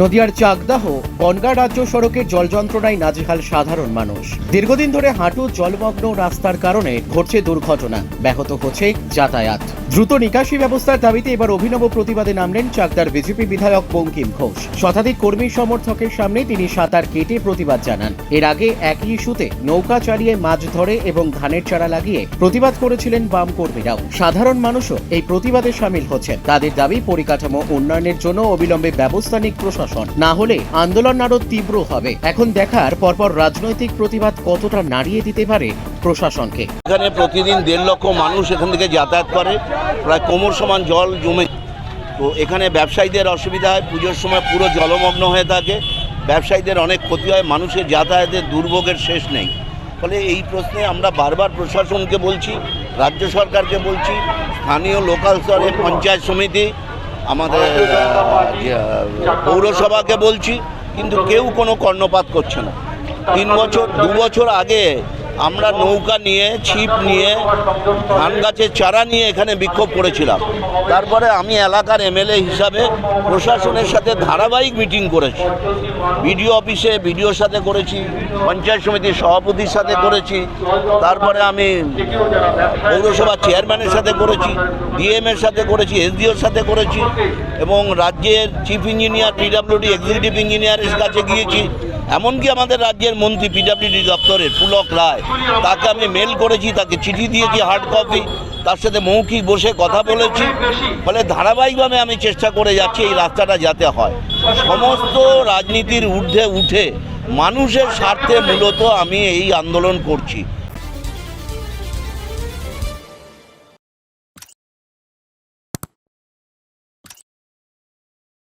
নদিয়ার চাকদাহ, বনগাঁ রাজ্য সড়কের জল যন্ত্রণায় নাজেহাল সাধারণ মানুষ। দীর্ঘদিন ধরে হাঁটু জলমগ্ন রাস্তার কারণে ঘটছে দুর্ঘটনা। ব্যাহত হচ্ছে যাতায়াত। দ্রুত নিকাশি ব্যবস্থার দাবিতে এবার অভিনব প্রতিবাদে নামলেন চাকদার বিজেপি বিধায়ক বঙ্কিম ঘোষ। শতাধিক কর্মী সমর্থকের সামনে তিনি সাঁতার কেটে প্রতিবাদ জানান। এর আগে একই ইস্যুতে নৌকা চালিয়ে মাছ ধরে এবং ধানের চারা লাগিয়ে প্রতিবাদ করেছিলেন বাম কর্মীরাও। সাধারণ মানুষও এই প্রতিবাদে সামিল হচ্ছেন। তাদের দাবি পরিকাঠামো উন্নয়নের জন্য অবিলম্বে ব্যবস্থা নিক প্রশাসন। না হলে আন্দোলন আরও তীব্র হবে। এখন দেখার পরপর রাজনৈতিক প্রতিবাদ কতটা নাড়িয়ে দিতে পারে প্রশাসনকে। এখানে প্রতিদিন দেড় লক্ষ মানুষ এখান থেকে যাতায়াত করে। প্রায় কোমর সমান জল জমে। তো এখানে ব্যবসায়ীদের অসুবিধা হয়। পুজোর সময় পুরো জলমগ্ন হয়ে থাকে। ব্যবসায়ীদের অনেক ক্ষতি হয়। মানুষের যাতায়াতের দুর্ভোগের শেষ নেই। ফলে এই প্রশ্নে আমরা বারবার প্রশাসনকে বলছি, রাজ্য সরকারকে বলছি, স্থানীয় লোকাল স্তরে পঞ্চায়েত সমিতি আমাদের পৌরসভাকে বলছি কিন্তু কেউ কোনো কর্ণপাত করছে না। তিন বছর দু বছর আগে আমরা নৌকা নিয়ে, ছিপ নিয়ে, ধান গাছের চারা নিয়ে এখানে বিক্ষোভ করেছিলাম। তারপরে আমি এলাকার এমএলএ হিসাবে প্রশাসনের সাথে ধারাবাহিক মিটিং করেছি। বিডিও অফিসে, বিডিওর সাথে করেছি, পঞ্চায়েত সমিতির সভাপতির সাথে করেছি। তারপরে আমি পৌরসভা চেয়ারম্যানের সাথে করেছি ডিএম এর সাথে করেছি, এসডিওর সাথে করেছি এবং রাজ্যের চিফ ইঞ্জিনিয়ার পিডাব্লিউডি এক্সিকিউটিভ ইঞ্জিনিয়ারের কাছে গিয়েছি। এমনকি আমাদের রাজ্যের মন্ত্রী পিডাব্লিউডি দপ্তরের পুলক রায়, তাকে আমি মেল করেছি, তাকে চিঠি দিয়েছি হার্ড কপি তার সাথে মৌখিক বসে কথা বলেছি। ফলে ধারাবাহিকভাবে আমি চেষ্টা করে যাচ্ছি এই রাস্তাটা যাতে হয়। সমস্ত রাজনীতির ঊর্ধ্বে উঠে মানুষের স্বার্থে মূলত আমি এই আন্দোলন করছি।